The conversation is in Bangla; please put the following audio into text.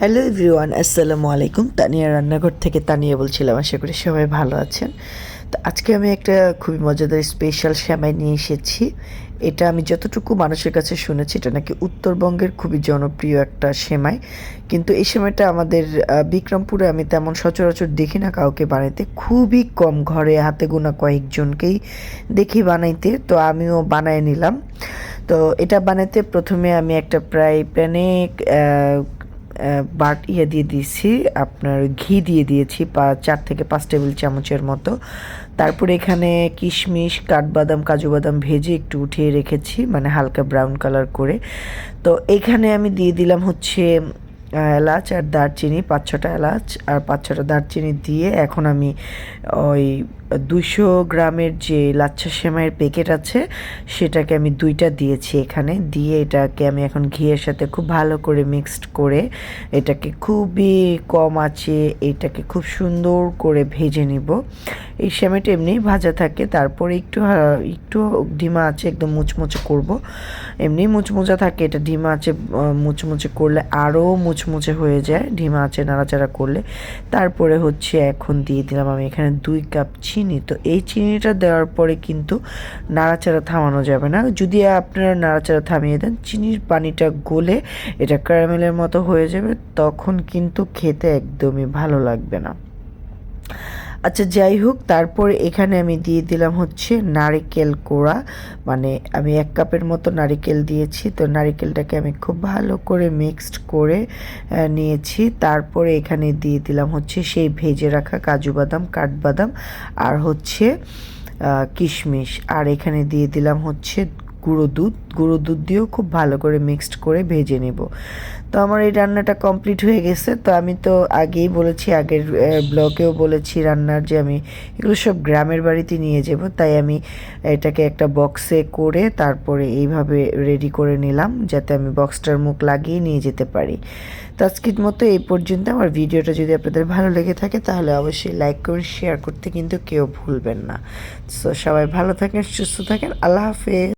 হ্যালো এভরিওয়ান, আসসালামু আলাইকুম। তানিয়া রান্নাঘর থেকে তানিয়া বলছিলাম, আশা করি সবাই ভালো আছেন। তো আজকে আমি একটা খুবই মজাদার স্পেশাল শ্যামাই নিয়ে এসেছি। এটা আমি যতটুকু মানুষের কাছে শুনেছি, এটা নাকি উত্তরবঙ্গের খুবই জনপ্রিয় একটা সেমাই। কিন্তু এই সেমাইটা আমাদের বিক্রমপুরে আমি তেমন সচরাচর দেখি না কাউকে বানাইতে। খুবই কম ঘরে হাতে গোনা কয়েকজনকেই দেখি বানাইতে, তো আমিও বানায় নিলাম। তো এটা বানাইতে প্রথমে আমি একটা প্রায় প্যানে বাট ইয়ে দিয়ে দিয়েছি, আপনার ঘি দিয়ে দিয়েছি, পা, চার থেকে পাঁচ টেবিল চামচের মতো। তারপর এখানে কিশমিশ, কাঠবাদাম, কাজু বাদাম ভেজে একটু উঠিয়ে রেখেছি মানে হালকা ব্রাউন কালার করে। তো এখানে আমি দিয়ে দিলাম হচ্ছে এলাচ আর দারচিনি পাঁচ ছটা এলাচ আর পাঁচ ছটা দারচিনি দিয়ে এখন আমি ওই দুশো গ্রামের যে লাচ্ছা সেমাইয়ের প্যাকেট আছে, সেটাকে আমি দুইটা দিয়েছি এখানে। দিয়ে এটাকে আমি এখন ঘিয়ের সাথে খুব ভালো করে মিক্সড করে এটাকে খুবই কম আছে এটাকে খুব সুন্দর করে ভেজে নিব। এই সেমাইটা এমনিই ভাজা থাকে, তারপরে একটু একটু ডিমা আছে একদম মুচমুচে করব। এমনি মুচমুচা থাকে, এটা ডিমা আছে মুচমুচে করলে আরও মুচমুচে হয়ে যায়, ডিম আছে, নাড়াচাড়া করলে। তারপরে হচ্ছে এখন দিয়ে দিলাম আমি এখানে দুই কাপ চিনি। তো এই চিনিটা দেওয়ার পরে কিন্তু নাড়াচাড়া থামানো যাবে না। যদি আপনারা নাড়াচাড়া থামিয়ে দেন, চিনির পানিটা গলে এটা ক্যারামেলের মতো হয়ে যাবে, তখন কিন্তু খেতে একদমই ভালো লাগবে না। আচ্ছা যাই হোক, তারপর এখানে আমি দিয়ে দিলাম হচ্ছে নারিকেল কোড়া। মানে আমি এক কাপের মতো নারিকেল দিয়েছি, তো নারিকেলটাকে আমি খুব ভালো করে মিক্সড করে নিয়েছি। তারপরে এখানে দিয়ে দিলাম হচ্ছে সেই ভেজে রাখা কাজু বাদাম, কাঠবাদাম আর হচ্ছে কিশমিশ। আর এখানে দিয়ে দিলাম হচ্ছে গুঁড়ো দুধ গুঁড়ো দুধ দিয়েও খুব ভালো করে মিক্সড করে ভেজে নেব। তো আমার এই রান্নাটা কমপ্লিট হয়ে গেছে। তো আমি তো আগেই বলেছি, আগের ব্লগেও বলেছি রান্নার যে আমি এগুলো সব গ্রামের বাড়িতে নিয়ে যাব। তাই আমি এটাকে একটা বক্সে করে তারপরে এইভাবে রেডি করে নিলাম, যাতে আমি বক্সটার মুখ লাগিয়ে নিয়ে যেতে পারি। তো আজকের মতো এই পর্যন্ত। আমার ভিডিওটা যদি আপনাদের ভালো লেগে থাকে, তাহলে অবশ্যই লাইক করে শেয়ার করতে কিন্তু কেউ ভুলবেন না। সো সবাই ভালো থাকেন, সুস্থ থাকেন। আল্লাহ হাফেজ।